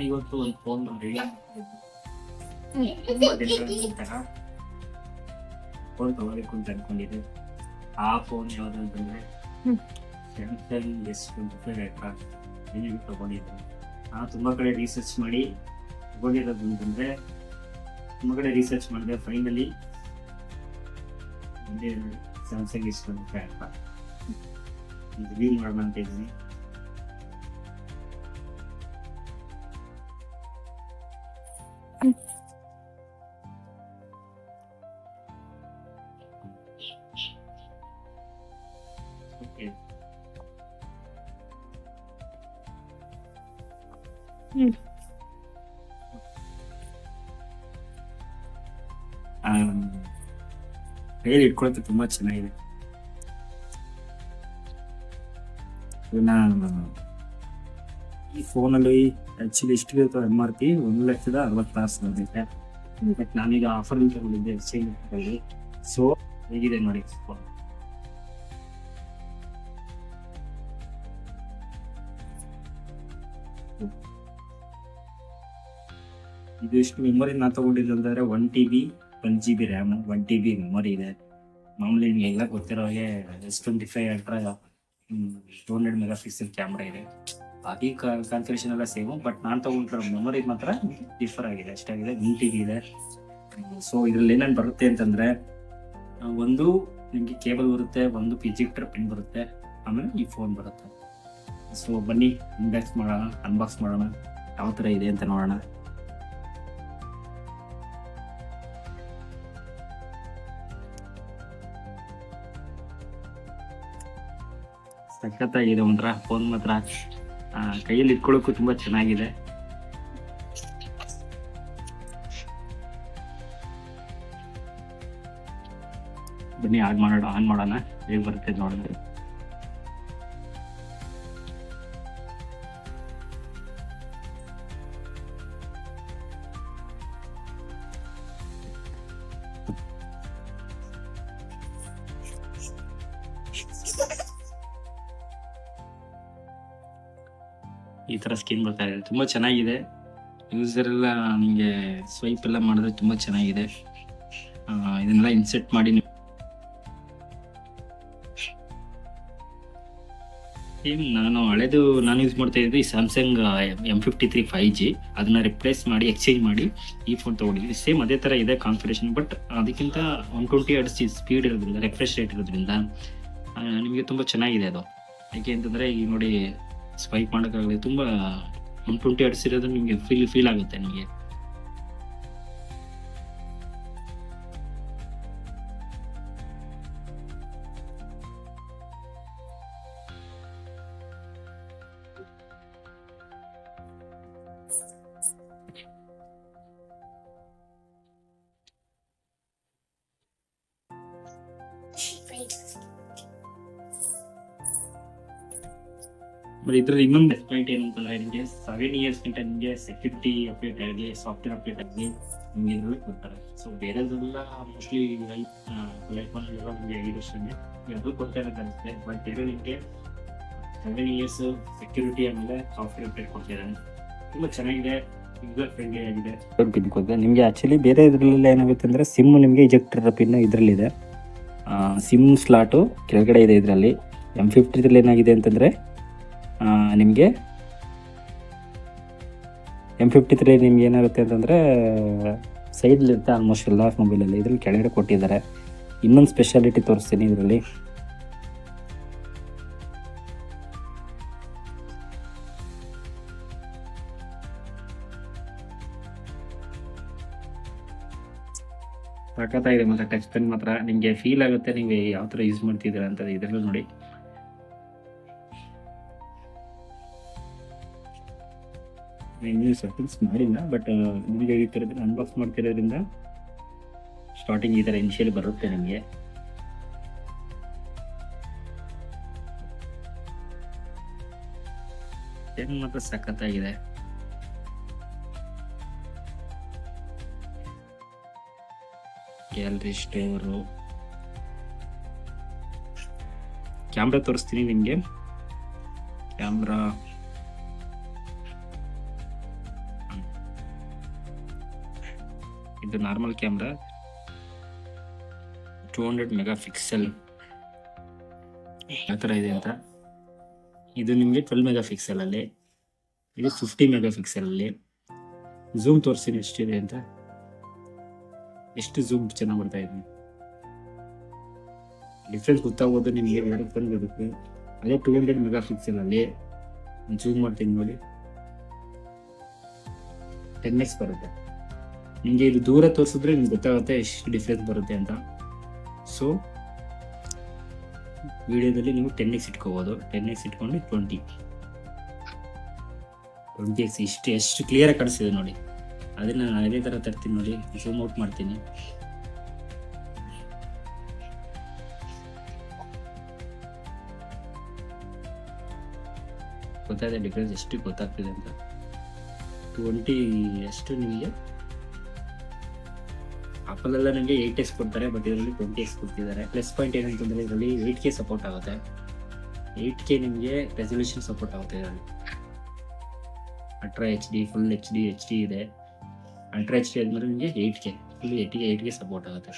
ನಾನಿವತ್ತು ಒಂದು phone ready ತುಂಬಾ ದಿನಗಳ ಫೋನ್ ತಗೋಬೇಕು ಅಂತ ಅನ್ಕೊಂಡಿದ್ದೆ. ಆ ಫೋನ್ ಯಾವ್ದು ಅಂತಂದ್ರೆ. ಸ್ಯಾಮ್ಸಂಗ್ ಎಸ್ ಟ್ವೆಂಟಿ ಅಲ್ಟ್ರಾ ತಗೊಂಡಿದ್ದೆ. ನಾನು ತುಂಬಾ ಕಡೆ ರಿಸರ್ಚ್ ಮಾಡಿ ತಗೊಂಡಿರೋದು ಅಂತಂದ್ರೆ ತುಂಬ ಕಡೆ ರಿಸರ್ಚ್ ಮಾಡಿದೆ. Finally Samsung S twenty five ultra review ಮಾಡೋಣ ಅಂತ ಇದ್ದೀನಿ. ಹ್ಮ್. ಹೇಳಿ ಇಟ್ಕೊಳಕ್ಕೆ ತುಂಬಾ ಚೆನ್ನಾಗಿದೆ ಇದನ್ನ ಈ ಫೋನಲ್ಲಿ ಆಕ್ಚುಲಿ ಎಷ್ಟು ಇರ್ತದೆ ಎಂ ಆರ್ ಪಿ ಒಂದು ಲಕ್ಷದ ಅರವತ್ತಾರು ಸಾವಿರ ಬಟ್ ನಾನೀಗ ಆಫರ್ ತಗೊಂಡಿದ್ದೆ ಸೋ ಸೊ ಹೇಗಿದೆ ನೋಡಿ ಫೋನ್ ಇದು ಎಷ್ಟು ಮೆಮೊರಿ ನಾ ತಗೊಂಡಿದ್ದು ಅಂತಂದ್ರೆ one T B one G B RAM one T B memory ಇದೆ. ಮಾಮೂಲಿ ನಿಮಗೆಲ್ಲ ಗೊತ್ತಿರೋ ಹಾಗೆ S twenty five ultra two hundred megapixel camera ಇದೆ ಬಾಕಿ ಕಾನ್ಫಿಗರೇಷನ್ ಎಲ್ಲ ಸೇಮು ಬಟ್ ನಾನು ತಗೊಂಡಿರೋ ಮೆಮೊರಿ ಮಾತ್ರ ಡಿಫರ್ ಆಗಿದೆ ಅಷ್ಟಾಗಿದೆ ಒನ್ ಟಿ ಬಿ ಇದೆ. ಸೊ ಇದರಲ್ಲಿ ಏನೇನು ಬರುತ್ತೆ ಅಂತಂದರೆ ಒಂದು ನಿಮಗೆ ಕೇಬಲ್ ಬರುತ್ತೆ, ಒಂದು ಪಿಜಿಕ್ಟರ್ ಪಿನ್ ಬರುತ್ತೆ, ಆಮೇಲೆ ಈ ಫೋನ್ ಬರುತ್ತೆ. ಸೊ ಬನ್ನಿ ಅನ್ಬ್ಯಾಕ್ಸ್ ಮಾಡೋಣ ಅನ್ಬಾಕ್ಸ್ ಮಾಡೋಣ, ಯಾವ ಥರ ಇದೆ ಅಂತ ನೋಡೋಣ. ಸಖತ್ತಾಗಿದೆ ಒಂಥರ ಫೋನ್ ಮಾತ್ರ ಕೈಯಲ್ಲಿ ಇಟ್ಕೊಳ್ಳೋಕ್ಕೂ ತುಂಬಾ ಚೆನ್ನಾಗಿದೆ. ಬನ್ನಿ, ಆನ್ ಮಾಡೋಣ ಆನ್ ಮಾಡೋಣ, ಹೇಗೆ ಬರುತ್ತೆ ನೋಡಿದ್ರೆ ಈ ಥರ ಸ್ಕೀಮ್ ಬರ್ತಾರೆ ತುಂಬ ಚೆನ್ನಾಗಿದೆ. ಯೂಸರ್ ಎಲ್ಲ ನಿಮಗೆ ಸ್ವೈಪ್ ಎಲ್ಲ ಮಾಡಿದ್ರೆ ತುಂಬ ಚೆನ್ನಾಗಿದೆ. ಇದನ್ನೆಲ್ಲ ಇನ್ಸೆಟ್ ಮಾಡಿ ಏನ್, ನಾನು ಹಳೆದು ನಾನು ಯೂಸ್ ಮಾಡ್ತಾ ಇದ್ದೆ Samsung M fifty three five G ಅದನ್ನ ರಿಪ್ಲೇಸ್ ಮಾಡಿ ಎಕ್ಸ್ಚೇಂಜ್ ಮಾಡಿ ಈ ಫೋನ್ ತೊಗೊಂಡಿದ್ವಿ ಸೇಮ್ ಅದೇ ಥರ ಇದೆ ಕಾನ್ಫಿಗರೇಷನ್ ಬಟ್ ಅದಕ್ಕಿಂತ ಒನ್ ಟ್ವೆಂಟಿ ಅಡ್ಸ್ ಸ್ಪೀಡ್ ಇರೋದ್ರಿಂದ ರೆಫ್ರೆಶ್ ರೇಟ್ ಇರೋದ್ರಿಂದ ನಿಮಗೆ ತುಂಬ ಚೆನ್ನಾಗಿದೆ ಅದು. ಯಾಕೆ ಅಂತಂದರೆ ಈಗ ನೋಡಿ ಸ್ವೈಪ್ ಮಾಡೋಕ್ಕಾಗಲಿ ತುಂಬ ಒನ್ ಟ್ವೆಂಟಿ ಅಡ್ಸ್ ನಿಮಗೆ ಫೀಲ್ ಫೀಲ್ ಆಗುತ್ತೆ ನಿಮಗೆ. ಬಟ್ ಇದ್ರಲ್ಲಿ ಇನ್ನೊಂದು ಪಾಯಿಂಟ್ ಏನು ಅಂತಂದ್ರೆ ನಿಮಗೆ ಸೆವೆನ್ ಇಯರ್ಸ್ ಗಂಟ ನಿಮಗೆ ಸೆಕ್ಯೂರಿಟಿ ಅಪ್ಡೇಟ್ ಆಗಲಿ ಸಾಫ್ಟ್ವೇರ್ ಅಪ್ಡೇಟ್ ಆಗಲಿ ನಿಮಗೆ ಇದರಲ್ಲಿ ಕೊಡ್ತಾರೆ. ಸೊ ಬೇರೆದೆಲ್ಲ ಮೋಸ್ಟ್ಲಿ ಲೈಫ್ ಲೈಫ್ ಅಲ್ಲಿರೋ ನಿಮಗೆ ಐದು ವರ್ಷನೇ ಅದು ಕೊಡ್ತಾ ಇರೋದು ಬಟ್ ಇದು ನಿಮಗೆ ಸೆವೆನ್ ಇಯರ್ಸ್ ಸೆಕ್ಯೂರಿಟಿ ಆಮೇಲೆ ಸಾಫ್ಟ್ವೇರ್ ಅಪ್ಡೇಟ್ ಕೊಡ್ತಿದ್ದಾರೆ ತುಂಬ ಚೆನ್ನಾಗಿದೆ. ಕೊಡ್ತಾರೆ ನಿಮಗೆ ಆ್ಯಕ್ಚುಲಿ ಬೇರೆ ಇದರಲ್ಲೆಲ್ಲ ಏನಾಗುತ್ತೆ ಅಂದರೆ ಸಿಮ್ ನಿಮಗೆ ಇಜೆಕ್ಟರ್ ಪಿನ್ ಇದರಲ್ಲಿದೆ. ಸಿಮ್ ಸ್ಲಾಟು ಕೆಳಗಡೆ ಇದೆ ಇದರಲ್ಲಿ. ಎಂ ಫಿಫ್ಟಿದ್ರಲ್ಲಿ ಏನಾಗಿದೆ ಅಂತಂದರೆ ನಿಮಗೆ? ಎಂ ಫಿಫ್ಟಿ ತ್ರೀ ನಿಮ್ಗೆ ಏನಾಗುತ್ತೆ ಅಂತಂದರೆ ಸೈಡ್ಲಿರುತ್ತೆ ಆಲ್ಮೋಸ್ಟ್ ಎಲ್ಲ ಮೊಬೈಲಲ್ಲಿ ಇದ್ರಲ್ಲಿ ಕೆಳಗಡೆ ಕೊಟ್ಟಿದ್ದಾರೆ. ಇನ್ನೊಂದು ಸ್ಪೆಷಾಲಿಟಿ ತೋರಿಸ್ತೀನಿ ಇದರಲ್ಲಿ. ಸಖತ್ತಾಗಿದೆ ಮತ್ತೆ ಟಚ್ ಪೆನ್ ಮಾತ್ರ. ನಿಮಗೆ ಫೀಲ್ ಆಗುತ್ತೆ, ನೀವು ಯಾವ ಥರ ಯೂಸ್ ಮಾಡ್ತಿದ್ದೀರಾ ಅಂತ ಇದರಲ್ಲೂ ನೋಡಿ. ಇನ್ನೂ ಸೆಟ್ಟಿಂಗ್ಸ್ ಮಾಡಿಲ್ಲ ಬಟ್ ನಿಮಗೆ ಈ ಥರದ ಅನ್ಬಾಕ್ಸ್ ಮಾಡ್ತಿರೋದ್ರಿಂದ ಸ್ಟಾರ್ಟಿಂಗ್ ಈ ಥರ ಇನಿಷಿಯಲ್ ಬರುತ್ತೆ ನಿಮಗೆ. ಮಾತ್ರ ಸಖತ್ತಾಗಿದೆ. ಗ್ಯಾಲರಿ ಸ್ಟೋರು ಕ್ಯಾಮ್ರಾ ತೋರಿಸ್ತೀನಿ ನಿಮಗೆ. ಕ್ಯಾಮ್ರಾ ಇದು normal camera two hundred megapixel ಯಾವ ಥರ ಇದೆ ಅಂತ. ಇದು ನಿಮಗೆ ಟ್ವೆಲ್ ಮೆಗಾ ಪಿಕ್ಸೆಲಲ್ಲಿ ಇದು ಫಿಫ್ಟಿ ಮೆಗಾ ಪಿಕ್ಸೆಲಲ್ಲಿ ಝೂಮ್ ತೋರಿಸ್ತೀನಿ ಎಷ್ಟಿದೆ ಅಂತ. ಎಷ್ಟು ಝೂಮ್ ಚೆನ್ನಾಗಿ ಬರ್ತಾ ಇದೆ. ಡಿಫ್ರೆನ್ಸ್ ಗೊತ್ತಾಗೋದು ನಿಮಗೆ ಎರಡು ಬಂದಿರುತ್ತೆ ಅದೇ ಟೂ ಹಂಡ್ರೆಡ್ ಮೆಗಾ ಪಿಕ್ಸೆಲಲ್ಲಿ ಝೂಮ್ ಮಾಡ್ತೀನಿ ನೋಡಿ. ಟೆನ್ ಎಕ್ಸ್ ಬರುತ್ತೆ. ನಿಮಗೆ ಇದು ದೂರ ತೋರಿಸಿದ್ರೆ ನಿಮ್ಗೆ ಗೊತ್ತಾಗುತ್ತೆ ಎಷ್ಟು ಡಿಫ್ರೆನ್ಸ್ ಬರುತ್ತೆ ಅಂತ. ಸೊ ವಿಡಿಯೋದಲ್ಲಿ ನೀವು ಟೆನ್ ಎಕ್ಸ್ ಇಟ್ಕೋಬೋದು. ಟೆನ್ ಎಕ್ಸ್ ಇಟ್ಕೊಂಡು ಟ್ವೆಂಟಿ ಟ್ವೆಂಟಿ ಎಕ್ಸ್ ಇಷ್ಟು, ಎಷ್ಟು ಕ್ಲಿಯರಾಗಿ ಕಾಣಿಸ್ತಿದೆ ನೋಡಿ. ಅದನ್ನು ನಾನು ಅದೇ ಥರ ತರ್ತೀನಿ ನೋಡಿ. ಝೂಮ್ ಔಟ್ ಮಾಡ್ತೀನಿ. ಗೊತ್ತಾಗಿದೆ ಡಿಫ್ರೆನ್ಸ್ ಎಷ್ಟು ಗೊತ್ತಾಗ್ತಿದೆ ಅಂತ. ಟ್ವೆಂಟಿ ಎಷ್ಟು ನಿಮಗೆ? ಆಪಲ್ ಎಲ್ಲ ಏಟ್ ಎಕ್ಸ್ ಕೊಡ್ತಾರೆ ಬಟ್ ಇದರಲ್ಲಿ ಟ್ವೆಂಟಿ ಎಸ್ ಕೊಡ್ತಿದ್ದಾರೆ. ಪ್ಲಸ್ ಪಾಯಿಂಟ್ ಏನಂತಂದ್ರೆ ಇದರಲ್ಲಿ ಏಟ್ ಕೆ ಸಪೋರ್ಟ್ ಆಗುತ್ತೆ. ಏಟ್ ಕೆ ನಿಮಗೆ ರೆಸಲ್ಯೂಷನ್ ಸಪೋರ್ಟ್ ಆಗುತ್ತೆ ಇದರಲ್ಲಿ. Ultra H D full H D H D ಇದೆ. ಅಲ್ಟ್ರಾ ಎಚ್ ಡಿ ಅಂದ್ರೆ ನಿಮಗೆ ಏಟ್ ಕೆ ಫುಲ್ ಏಯ್ಟಿಗೆ ಏಯ್ಟ್ಗೆ ಸಪೋರ್ಟ್ ಆಗುತ್ತೆ